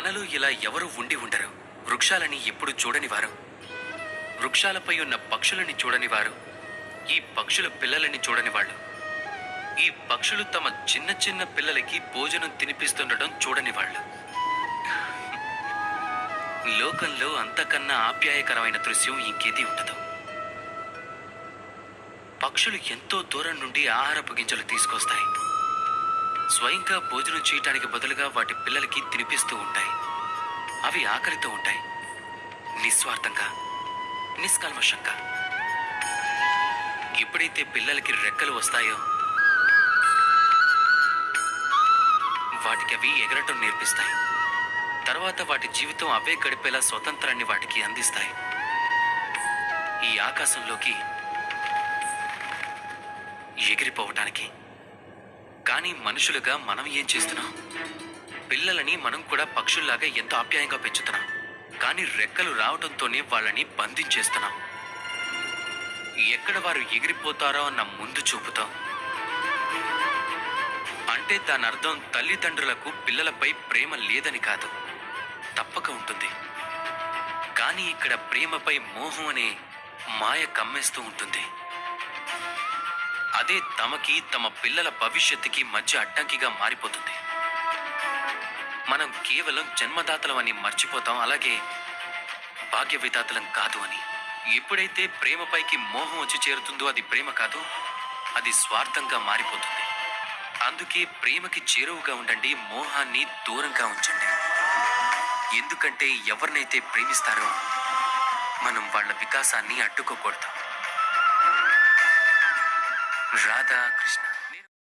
మనలో ఇలా ఎవరు ఉండి ఉండరు. వృక్షాలని ఎప్పుడు చూడని వారు. వృక్షాలపై ఉన్న పక్షులని చూడని వారు. ఈ పక్షుల పిల్లలని చూడని వాళ్ళు. ఈ పక్షులు తమ చిన్న చిన్న పిల్లలకి భోజనం తినిపిస్తుండటం చూడని వాళ్ళు. లోకంలో అంతకన్నా ఆప్యాయకరమైన దృశ్యం ఇంకేది ఉండదు. పక్షులు ఎంతో దూరం నుండి ఆహారపు గింజలు తీసుకొస్తాయి. స్వయంగా భోజనం చేయటానికి బదులుగా వాటి పిల్లలకి తినిపిస్తూ ఉంటాయి. అవి ఆకలితో ఉంటాయి. నిస్వార్థంగా నిష్కల్మషంగా. ఎప్పుడైతే పిల్లలకి రెక్కలు వస్తాయో వాటికి అవి ఎగరటం నేర్పిస్తాయి. తర్వాత వాటి జీవితం అవే గడిపేలా స్వతంత్రాన్ని వాటికి అందిస్తాయి. ఈ ఆకాశంలోకి ఎగిరిపోవటానికి కానీ మనుషులుగా మనం ఏం చేస్తున్నాం? పిల్లలని మనం కూడా పక్షుల్లాగా ఎంతో ఆప్యాయంగా పెంచుతున్నాం. కానీ రెక్కలు రావడంతోనే వాళ్ళని బంధించేస్తున్నాం. ఎక్కడ వారు ఎగిరిపోతారో అన్న ముందు చూపుతాం. అంటే దాని అర్థం తల్లిదండ్రులకు పిల్లలపై ప్రేమ లేదని కాదు. తప్పక ఉంటుంది. కానీ ఇక్కడ ప్రేమపై మోహం అనే మాయ కమ్మేస్తూ ఉంటుంది. అదే తమకి తమ పిల్లల భవిష్యత్తుకి మధ్య అడ్డంకిగా మారిపోతుంది. మనం కేవలం జన్మదాతలం అని మర్చిపోతాం అలాగే భాగ్య విధాతలం కాదు అని. ఎప్పుడైతే ప్రేమపైకి మోహం వచ్చి చేరుతుందో అది ప్రేమ కాదు అది స్వార్థంగా మారిపోతుంది. అందుకే ప్రేమకి చేరువుగా ఉండండి మోహాన్ని దూరంగా ఉంచండి. ఎందుకంటే ఎవరినైతే ప్రేమిస్తారో మనం వాళ్ళ వికాసాన్ని అడ్డుకోకూడదు. Рада Кришна.